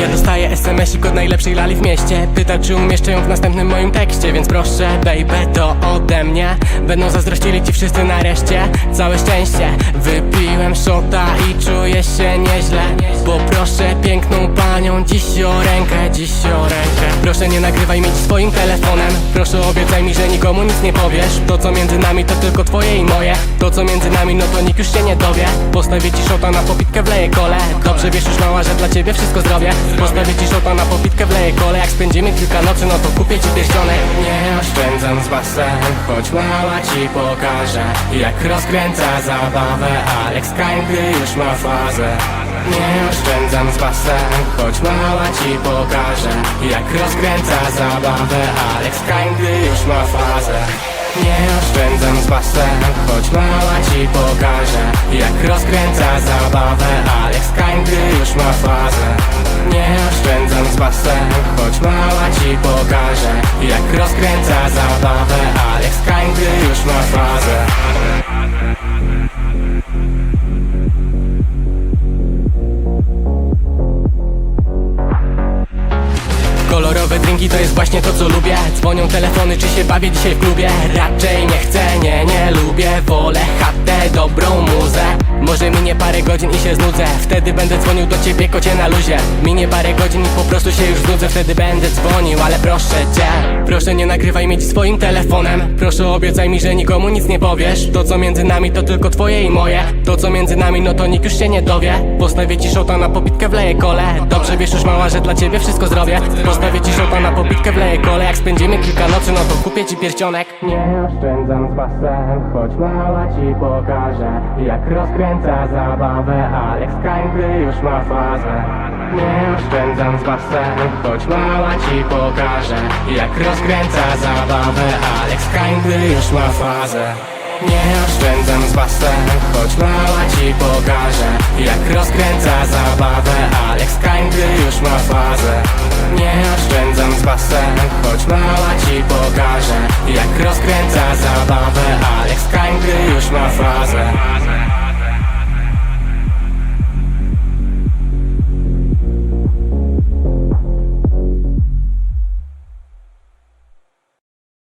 Ja dostaję SMS-ik od najlepszej lali w mieście. Pyta czy umieszczę ją w następnym moim tekście Więc proszę baby to ode mnie. Będą zazdrościli ci wszyscy nareszcie. Całe szczęście Szota i czuję się nieźle Poproszę piękną panią dziś o rękę Dziś o rękę. Proszę nie nagrywaj mi dziś swoim telefonem Proszę obiecaj mi, że nikomu nic nie powiesz. To co między nami to tylko twoje i moje. To co między nami no to nikt już się nie dowie. Postawię ci szota na popitkę wleję kole. Dobrze wiesz już mała, że dla ciebie wszystko zdrowie Postawię ci szota na popitkę wleję kole Jak spędzimy kilka nocy no to kupię ci pierścionek. Nie oszczędzam z basen Choć mała ci pokażę Jak rozkręca zabawę. Alex Kain, już ma fazę. Nie oszczędzam z basen Choć mała ci pokażę Jak rozkręca zabawę. Alex Kain, już ma fazę. Nie oszczędzam z basen Choć mała ci pokażę Jak rozkręca zabawę. Alex Kain, już ma fazę Nie oszczędzam z basen Choć mała ci pokażę Jak rozkręca zabawę. Alex Kain, gdy już ma fazę. Kolorowe drinki to jest właśnie to co lubię. Dzwonią telefony, czy się bawię dzisiaj w klubie. Raczej nie chcę, nie, nie lubię. Wolę chatę, dobrą muzę Może minie parę godzin i się znudzę. Wtedy będę dzwonił do ciebie, kocie na luzie. Minie parę godzin i po prostu się już znudzę. Wtedy będę dzwonił, ale proszę cię. Proszę nie nagrywaj mi dziś swoim telefonem. Proszę obiecaj mi, że nikomu nic nie powiesz. To co między nami to tylko twoje i moje. To co między nami no to nikt już się nie dowie. Postawię ci szota na popitkę, wleję kole. Dobrze wiesz już mała, że dla ciebie wszystko zrobię. Postawię ci szota na popitkę, wleję kole. Jak spędzimy kilka nocy, no to kupię ci pierścionek. Nie oszczędzam z basen, choć mała ci pokażę Jak rozkręca zabawę Alex gdy już ma fazę. Nie oszczędzam z basen, choć mała ci pokażę Jak rozkręca zabawę. Alex gdy już ma fazę. Nie oszczędzam z basen, choć mała ci pokażę Jak rozkręca zabawę. Alex gdy już ma fazę. Nie oszczędzam z basen, choć mała ci pokażę Jak rozkręca zabawę. Alex gdy już ma fazę